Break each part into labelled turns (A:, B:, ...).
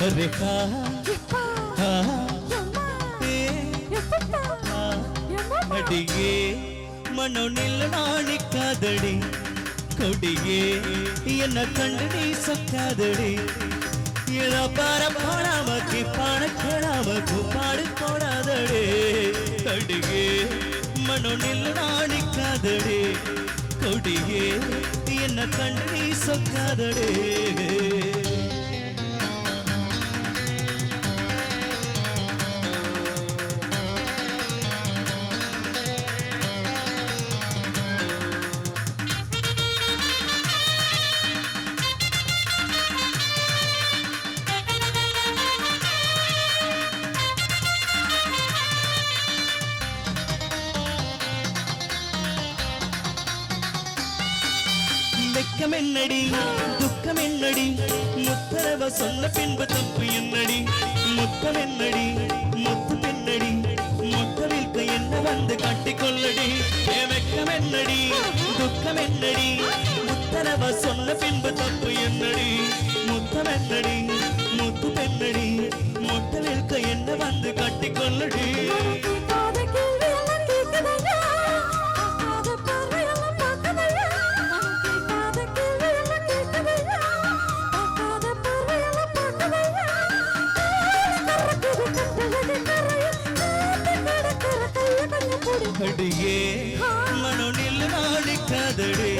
A: ரேகா அடியே மனோ நில்ல நாணிக்காதடி கொடியே என்ன கண்டு நீ சொக்காதடி. இள பார போடாமக்கு பாட கேடாமக்கு பாடு போடாதடே. அடியே மனோ நில்ல நாணிக்காதடி வெக்கம் என்னடி துக்கம் என்னடி முத்தரவ சொன்ன பின்பு தப்பு என்னடி? முத்தம் என்னடி முத்து பின்னடி? முத்தவிற்கு என்ன வந்து கட்டிக்கொள்ளடி வெக்கம் என்னடி துக்கம் என்னடி முத்தரவ சொன்ன பின்பு தப்பு என்னடி? முத்தம் என்னடி முத்து பெண்ணடி முத்தவிற்கு என்ன வந்து கட்டிக்கொள்ளடி அடியே மனோ நில்லு நாடிக்காதடி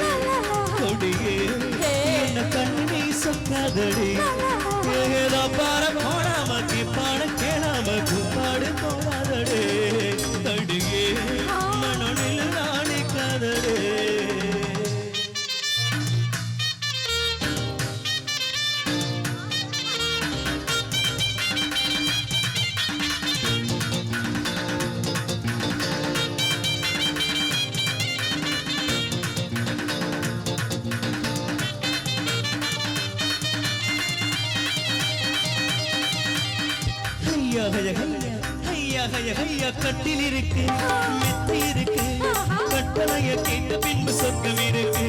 A: கொடியே என்ன கண்ணு நீ சொக்காதடி ஏதோ பார ஐயா ஐயா ஐயா ஐயா ஐயா கட்டில் இருக்கு மெத்தை இருக்கு கட்டளைய கேட்ட பின்பு சொர்க்கம் இருக்கு.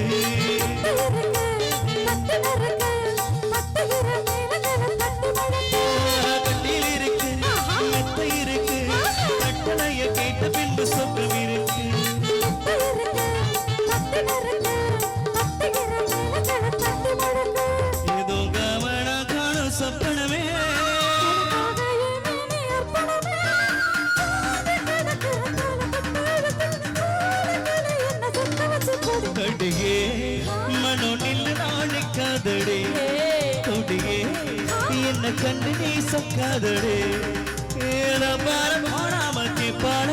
A: என்ன கண்டு நீ சொக்காதடே. ஏல பாரம் போடாமக்கு பாட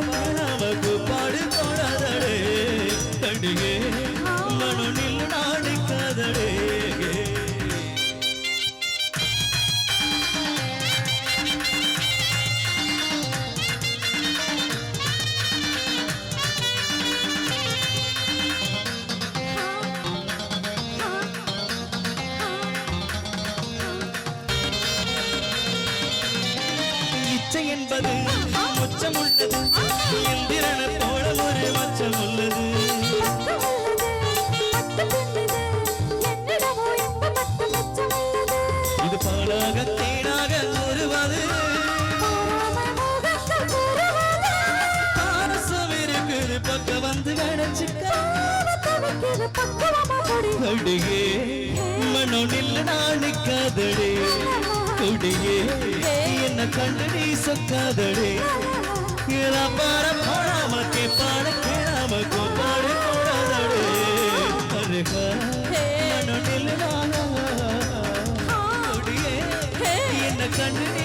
A: இச்சை என்பது உச்சம் உள்ளது எந்திரன போல ஒரு மச்சம் உள்ளது. இது பாலாக தேனாக உருவது. பாரசம் இருக்குது பக்க வந்து கிடைச்சிக்க அடியே மனோ நில்ல நாணிக்காதடே கொடியே என்ன கண்டு நீ சொக்காதடே. பார போடாமக்கே பாட கேளாமக்கோ பாடு போடாதடே அருகா மனோ நில்ல கொடியே என்ன கண்டு நீ